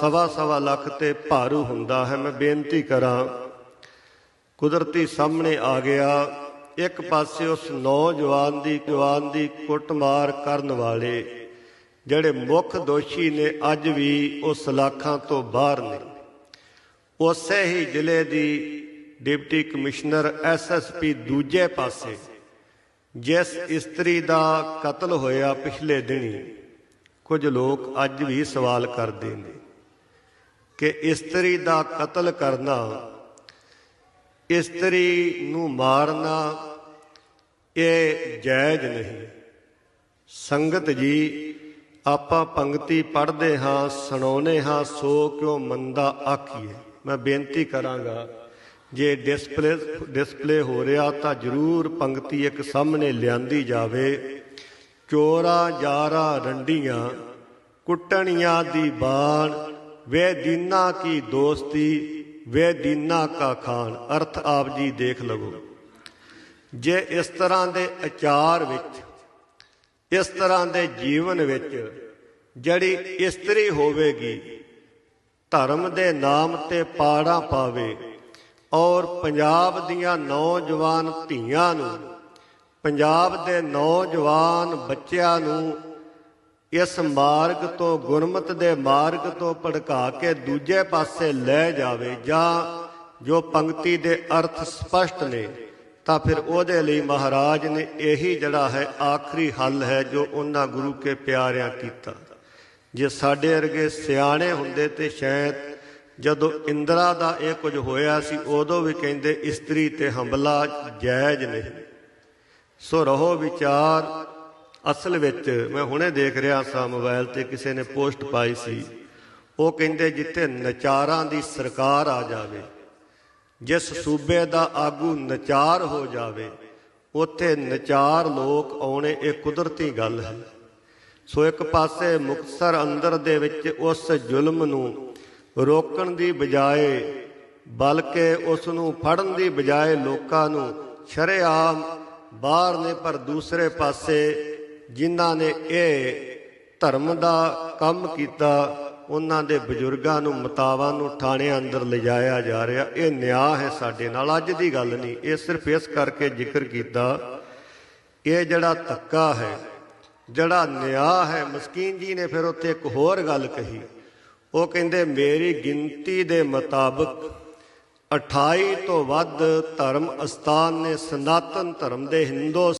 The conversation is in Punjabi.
ਸਵਾ ਸਵਾ ਲੱਖ ਤੇ ਭਾਰੂ ਹੁੰਦਾ ਹੈ, ਮੈਂ ਬੇਨਤੀ ਕਰਾਂ। ਕੁਦਰਤੀ ਸਾਹਮਣੇ ਆ ਗਿਆ। ਇੱਕ ਪਾਸੇ ਉਸ ਨੌਜਵਾਨ ਦੀ, ਜਵਾਨ ਦੀ ਕੁੱਟਮਾਰ ਕਰਨ ਵਾਲੇ, ਜਿਹੜੇ ਮੁੱਖ ਦੋਸ਼ੀ ਨੇ ਅੱਜ ਵੀ ਉਸ ਸਲਾਖਾਂ ਤੋਂ ਬਾਹਰ ਨੇ। ਉਸੇ ਹੀ ਜ਼ਿਲ੍ਹੇ ਦੀ ਡਿਪਟੀ ਕਮਿਸ਼ਨਰ ਐਸਐਸਪੀ ਦੂਜੇ ਪਾਸੇ, ਜਿਸ ਇਸਤਰੀ ਦਾ ਕਤਲ ਹੋਇਆ ਪਿਛਲੇ ਦਿਨੀ, ਕੁਝ ਲੋਕ ਅੱਜ ਵੀ ਸਵਾਲ ਕਰਦੇ ਨੇ। ਕਿ ਇਸਤਰੀ ਦਾ ਕਤਲ ਕਰਨਾ, ਇਸਤਰੀ ਨੂੰ ਮਾਰਨਾ, ਇਹ ਜਾਇਜ਼ ਨਹੀਂ। ਸੰਗਤ ਜੀ, ਆਪਾਂ ਪੰਕਤੀ ਪੜ੍ਹਦੇ ਹਾਂ ਸੁਣਾਉਨੇ ਹਾਂ, ਸੋ ਕਿਉ ਮੰਦਾ ਆਖੀਏ। ਮੈਂ ਬੇਨਤੀ ਕਰਾਂਗਾ, ਜੇ ਡਿਸਪਲੇ ਡਿਸਪਲੇ ਹੋ ਰਿਹਾ ਤਾਂ ਜਰੂਰ ਪੰਕਤੀ ਇੱਕ ਸਾਹਮਣੇ ਲਿਆਂਦੀ ਜਾਵੇ। ਚੋਰਾ ਜਾਰਾ ਰੰਡੀਆਂ, ਕੁੱਟਣੀਆਂ ਦੀ ਬਾਣ ਵੇ ਦੀਨਾ ਕੀ ਦੋਸਤੀ, ਵੇ ਦੀਨਾ ਕਾ ਖਾਨ ਅਰਥ ਆਪ ਜੀ ਦੇਖ ਲਵੋ। ਜੇ ਇਸ ਤਰ੍ਹਾਂ ਦੇ ਆਚਾਰ ਵਿੱਚ, ਇਸ ਤਰ੍ਹਾਂ ਦੇ ਜੀਵਨ ਵਿੱਚ ਜਿਹੜੀ ਇਸਤਰੀ ਹੋਵੇਗੀ, ਧਰਮ ਦੇ ਨਾਮ ਤੇ ਪਾੜਾ ਪਾਵੇ ਔਰ ਪੰਜਾਬ ਦੀਆਂ ਨੌਜਵਾਨ ਧੀਆਂ ਨੂੰ, ਪੰਜਾਬ ਦੇ ਨੌਜਵਾਨ ਬੱਚਿਆਂ ਨੂੰ ਇਸ ਮਾਰਗ ਤੋਂ ਗੁਰਮਤ ਦੇ ਮਾਰਗ ਤੋਂ ਭੜਕਾ ਕੇ ਦੂਜੇ ਪਾਸੇ ਲੈ ਜਾਵੇ ਜਾਂ ਜੋ ਪੰਕਤੀ ਦੇ ਅਰਥ ਸਪਸ਼ਟ ਨੇ, ਤਾਂ ਫਿਰ ਉਹਦੇ ਲਈ ਮਹਾਰਾਜ ਨੇ ਇਹੀ ਜਿਹੜਾ ਹੈ ਆਖਰੀ ਹੱਲ ਹੈ ਜੋ ਉਹਨਾਂ ਗੁਰੂ ਕੇ ਪਿਆਰਿਆਂ ਕੀਤਾ। ਜੇ ਸਾਡੇ ਵਰਗੇ ਸਿਆਣੇ ਹੁੰਦੇ ਤੇ ਸ਼ਾਇਦ ਜਦੋਂ ਇੰਦਰਾ ਦਾ ਇਹ ਕੁਝ ਹੋਇਆ ਸੀ, ਉਦੋਂ ਵੀ ਕਹਿੰਦੇ ਇਸਤਰੀ ਤੇ ਹਮਲਾ ਜਾਇਜ਼ ਨਹੀਂ। ਸੋ ਰਹੋ ਵਿਚਾਰ ਅਸਲ ਵਿੱਚ ਮੈਂ ਹੁਣੇ ਦੇਖ ਰਿਹਾ ਸਾਂ ਮੋਬਾਈਲ ਤੇ ਕਿਸੇ ਨੇ ਪੋਸਟ ਪਾਈ ਸੀ। ਉਹ ਕਹਿੰਦੇ ਜਿੱਥੇ ਨਚਾਰਾਂ ਦੀ ਸਰਕਾਰ ਆ ਜਾਵੇ, ਜਿਸ ਸੂਬੇ ਦਾ ਆਗੂ ਨਚਾਰ ਹੋ ਜਾਵੇ, ਉੱਥੇ ਨਚਾਰ ਲੋਕ ਆਉਣੇ ਇਹ ਕੁਦਰਤੀ ਗੱਲ ਹੈ। ਸੋ ਇੱਕ ਪਾਸੇ ਮੁਕਤਸਰ ਅੰਦਰ ਦੇ ਵਿੱਚ ਉਸ ਜ਼ੁਲਮ ਨੂੰ ਰੋਕਣ ਦੀ ਬਜਾਏ, ਬਲਕਿ ਉਸ ਨੂੰ ਫੜਨ ਦੀ ਬਜਾਏ ਲੋਕਾਂ ਨੂੰ ਸ਼ਰੇਆਮ ਬਾਹਰ ਨੇ ਪਰ ਦੂਸਰੇ ਪਾਸੇ ਜਿਨ੍ਹਾਂ ਨੇ ਇਹ ਧਰਮ ਦਾ ਕੰਮ ਕੀਤਾ, ਉਹਨਾਂ ਦੇ ਬਜ਼ੁਰਗਾਂ ਨੂੰ, ਮਤਾਵਾਂ ਨੂੰ ਥਾਣਿਆਂ ਅੰਦਰ ਲਿਜਾਇਆ ਜਾ ਰਿਹਾ। ਇਹ ਨਿਆਂ ਹੈ ਸਾਡੇ ਨਾਲ। ਅੱਜ ਦੀ ਗੱਲ ਨਹੀਂ। ਇਹ ਸਿਰਫ ਇਸ ਕਰਕੇ ਜ਼ਿਕਰ ਕੀਤਾ, ਇਹ ਜਿਹੜਾ ਧੱਕਾ ਹੈ, ਜਿਹੜਾ ਨਿਆਂ ਹੈ, ਮਸਕੀਨ ਜੀ ਨੇ ਫਿਰ ਉੱਥੇ ਇੱਕ ਹੋਰ ਗੱਲ ਕਹੀ। ਉਹ ਕਹਿੰਦੇ, ਮੇਰੀ ਗਿਣਤੀ ਦੇ ਮੁਤਾਬਕ 28 ਤੋਂ ਵੱਧ ਧਰਮ ਅਸਥਾਨ ਨੇ, ਸਨਾਤਨ ਧਰਮ ਦੇ ਹਿੰਦੂ